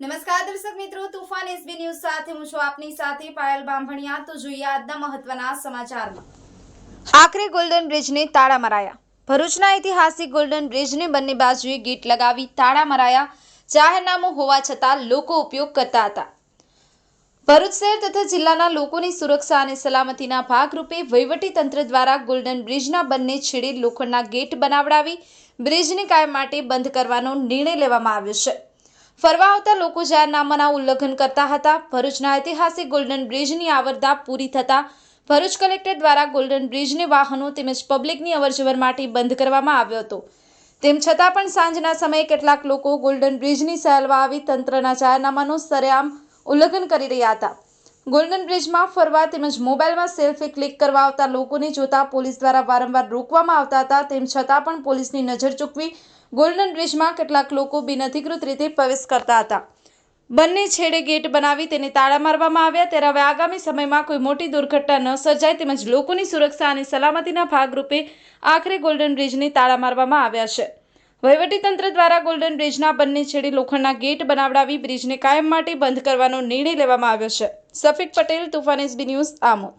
નમસ્કાર દર્શક મિત્રો, તુફાન એસબી ન્યૂઝ સાથે હું છું આપની સાથે પાયલ બાંભણિયા. તો જોઈએ આજના મહત્વના સમાચારમાં. આખરે ગોલ્ડન બ્રિજને તાળા મરાયા. ભરૂચના ઐતિહાસિક ગોલ્ડન બ્રિજને બંને બાજુએ ગેટ લગાવી તાળા મરાયા. જાહેરનામું હોવા છતાં લોકો ઉપયોગ કરતા હતા. ભરૂચ શહેર તથા જિલ્લાના લોકોની સુરક્ષા અને સલામતીના ભાગરૂપે તંત્ર દ્વારા ગોલ્ડન બ્રિજના બંને છેડે લોખંડના ગેટ બનાવડાવી બ્રિજને કાયમ માટે બંધ કરવાનો નિર્ણય લેવામાં આવ્યો છે. ફરવા આવતા લોકો જાહેરનામાના ઉલ્લંઘન કરતા હતા. ભરૂચના ઐતિહાસિક ગોલ્ડન બ્રિજની આવરદા પૂરી થતા ભરૂચ કલેક્ટર દ્વારા ગોલ્ડન બ્રિજને વાહનો તેમજ પબ્લિકની અવરજવર માટે બંધ કરવામાં આવ્યો હતો. તેમ છતાં પણ સાંજના સમયે કેટલાક લોકો ગોલ્ડન બ્રિજની સહેલવા આવી તંત્રના જાહેરનામાનું સરેઆમ ઉલ્લંઘન કરી રહ્યા હતા. ગોલ્ડન બ્રિજમાં ફરવા તેમજ મોબાઈલમાં સેલ્ફી ક્લિક કરવા આવતા લોકોને જોતા પોલીસ દ્વારા વારંવાર રોકવામાં આવતા હતા. તેમ છતાં પણ પોલીસની નજર ચૂકવી ગોલ્ડન બ્રિજમાં કેટલાક લોકો બિનઅધિકૃત રીતે પ્રવેશ કરતા હતા. બંને છેડે ગેટ બનાવી તેને તાળા મારવામાં આવ્યા. ત્યારે હવે આગામી સમયમાં કોઈ મોટી દુર્ઘટના ન સર્જાય તેમજ લોકોની સુરક્ષા અને સલામતીના ભાગરૂપે આખરે ગોલ્ડન બ્રિજને તાળા મારવામાં આવ્યા છે. વહીવટીતંત્ર દ્વારા ગોલ્ડન બ્રિજના બંને છેડે લોખંડના ગેટ બનાવડાવી બ્રિજને કાયમ માટે બંધ કરવાનો નિર્ણય લેવામાં આવ્યો છે. Safiq Patel Tufan SB news Amod.